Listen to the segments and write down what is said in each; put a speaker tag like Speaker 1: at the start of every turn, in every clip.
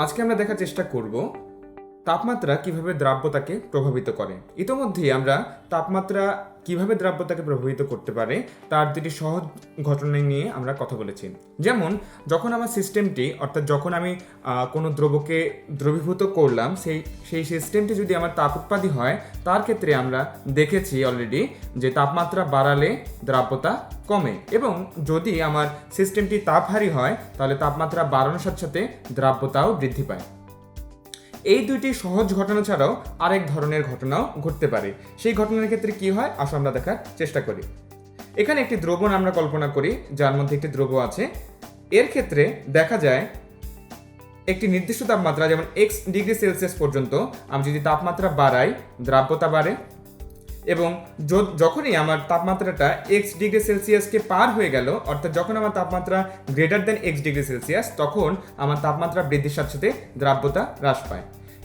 Speaker 1: আজকে আমরা দেখার চেষ্টা করব তাপমাত্রা কীভাবে দ্রাব্যতাকে প্রভাবিত করে? ইতোমধ্যেই আমরা তাপমাত্রা কীভাবে দ্রাব্যতাকে প্রভাবিত করতে পারে, তার দুটি সহজ ঘটনা নিয়ে আমরা কথা বলেছি। যেমন, যখন আমার সিস্টেমটি অর্থাৎ যখন আমি কোনো দ্রব্যকে দ্রবীভূত করলাম, সেই সেই সিস্টেমটি যদি আমার তাপ উৎপাদী হয়, তার ক্ষেত্রে আমরা দেখেছি অলরেডি যে তাপমাত্রা বাড়ালে দ্রাব্যতা কমে। এবং যদি আমার সিস্টেমটি তাপহারী হয়, তাহলে তাপমাত্রা বাড়ানোর সাথে সাথে দ্রাব্যতাও বৃদ্ধি পায়। এই দুইটি সহজ ঘটনা ছাড়াও আরেক ধরনের ঘটনাও ঘটতে পারে। সেই ঘটনার ক্ষেত্রে কি হয়? আসো আমরা দেখার চেষ্টা করি। এখানে একটি দ্রবণ আমরা কল্পনা করি, যার মধ্যে একটি দ্রব্য আছে। এর ক্ষেত্রে দেখা যায় একটি নির্দিষ্ট তাপমাত্রা, যেমন এক্স ডিগ্রি সেলসিয়াস পর্যন্ত, আমি যদি তাপমাত্রা বাড়াই, দ্রাব্যতা বাড়ে এবং যখনই আমার তাপমাত্রাটা এক্স ডিগ্রি সেলসিয়াসকে পার হয়ে গেল, অর্থাৎ যখন আমার তাপমাত্রা greater than X degree Celsius, তখন আমার তাপমাত্রা বৃদ্ধির সাথে সাথে দ্রাব্যতা হ্রাস পায়।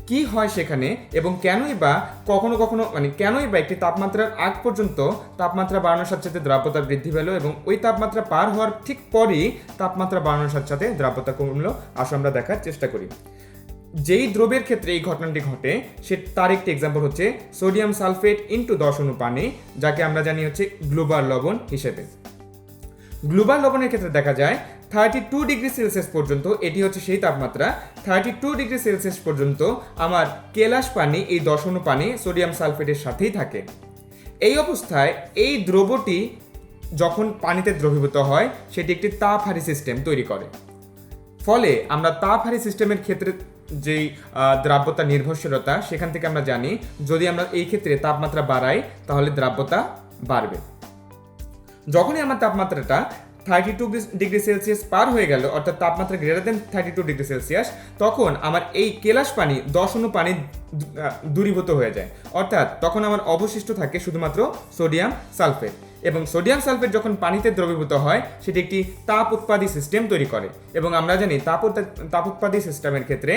Speaker 1: কি হয় সেখানে এবং কেনই বা কখনো কখনো মানে কেনই বা একটি তাপমাত্রার আগ পর্যন্ত তাপমাত্রা বাড়ানোর সাথে সাথে দ্রাব্যতা বৃদ্ধি পেল এবং ওই তাপমাত্রা পার হওয়ার ঠিক পরই তাপমাত্রা বাড়ানোর সাথে সাথে দ্রাব্যতা কমলো, আসো আমরা দেখার চেষ্টা করি। যেই দ্রব্যের ক্ষেত্রে এই ঘটনাটি ঘটে, সে তার একটি এক্সাম্পল হচ্ছে সোডিয়াম সালফেট ইন্টু দশ অনু পানি, যাকে আমরা জানি হচ্ছে গ্লোবাল লবণ হিসেবে। গ্লোবাল লবণের ক্ষেত্রে দেখা যায় থার্টি টু ডিগ্রি সেলসিয়াস পর্যন্ত, এটি হচ্ছে সেই তাপমাত্রা থার্টি টু ডিগ্রি সেলসিয়াস পর্যন্ত আমার কেলাস পানি, এই দশ অনু পানি সোডিয়াম সালফেটের সাথেই থাকে। এই অবস্থায় এই দ্রব্যটি যখন পানিতে দ্রবীভূত হয়, সেটি একটি তাপহারী সিস্টেম তৈরি করে। ফলে আমরা তাপহারী সিস্টেমের ক্ষেত্রে যেই দ্রাব্যতা নির্ভরশীলতা, সেখান থেকে আমরা জানি যদি আমরা এই ক্ষেত্রে তাপমাত্রা বাড়াই, তাহলে দ্রাব্যতা বাড়বে। যখনই আমার তাপমাত্রাটা থার্টি টু ডিগ্রি সেলসিয়াস পার হয়ে গেল, অর্থাৎ তাপমাত্রা greater than thirty two degree Celsius তখন আমার এই কেলাস পানি দশ অনু পানি দূরীভূত হয়ে যায়। অর্থাৎ তখন আমার অবশিষ্ট থাকে শুধুমাত্র সোডিয়াম সালফেট এবং সোডিয়াম সালফেট যখন পানিতে দ্রবীভূত হয়, সেটি একটি তাপ উৎপাদী সিস্টেম তৈরি করে। এবং আমরা জানি তাপ তাপ উৎপাদী সিস্টেমের ক্ষেত্রে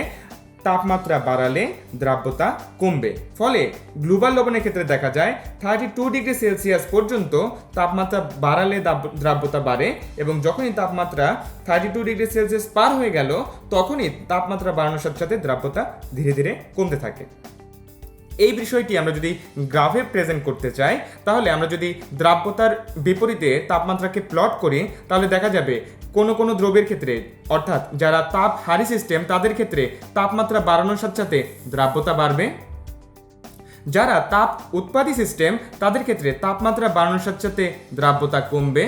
Speaker 1: তাপমাত্রা বাড়ালে দ্রাব্যতা কমবে। ফলে গ্লোবাল লবণের ক্ষেত্রে দেখা যায় থার্টি টু ডিগ্রি সেলসিয়াস পর্যন্ত তাপমাত্রা বাড়ালে দ্রাব্যতা বাড়ে এবং যখনই তাপমাত্রা থার্টি টু ডিগ্রি সেলসিয়াস পার হয়ে গেল, তখনই তাপমাত্রা বাড়ানোর সাথে সাথে দ্রাব্যতা ধীরে ধীরে কমতে থাকে। এই বিষয়টি আমরা যদি গ্রাফে প্রেজেন্ট করতে চাই, তাহলে আমরা যদি দ্রাব্যতার বিপরীতে তাপমাত্রাকে প্লট করি, তাহলে দেখা যাবে কোনো কোনো দ্রব্যের ক্ষেত্রে, অর্থাৎ যারা তাপ হারি সিস্টেম তাদের ক্ষেত্রে তাপমাত্রা বাড়ানোর সাথে সাথে দ্রাব্যতা বাড়বে। যারা তাপ উৎপাদী সিস্টেম তাদের ক্ষেত্রে তাপমাত্রা বাড়ানোর সাথে সাথে দ্রাব্যতা কমবে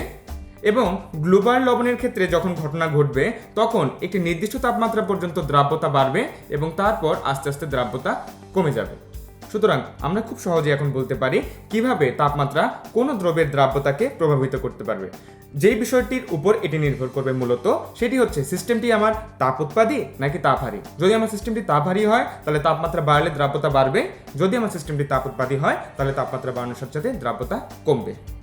Speaker 1: এবং গ্লোবাল লবণের ক্ষেত্রে যখন ঘটনা ঘটবে, তখন একটি নির্দিষ্ট তাপমাত্রা পর্যন্ত দ্রাব্যতা বাড়বে এবং তারপর আস্তে আস্তে দ্রাব্যতা কমে যাবে। সুতরাং আমরা খুব সহজে এখন বলতে পারি কীভাবে তাপমাত্রা কোনো দ্রব্যের দ্রাব্যতাকে প্রভাবিত করতে পারবে। যেই বিষয়টির উপর এটি নির্ভর করবে মূলত, সেটি হচ্ছে সিস্টেমটি আমার তাপ উৎপাদী নাকি তাপহারী যদি আমার সিস্টেমটি তাপহারী হয়, তাহলে তাপমাত্রা বাড়লে দ্রাব্যতা বাড়বে। যদি আমার সিস্টেমটি তাপ উৎপাদী হয়, তাহলে তাপমাত্রা বাড়ানোর সাথে সাথে দ্রাব্যতা কমবে।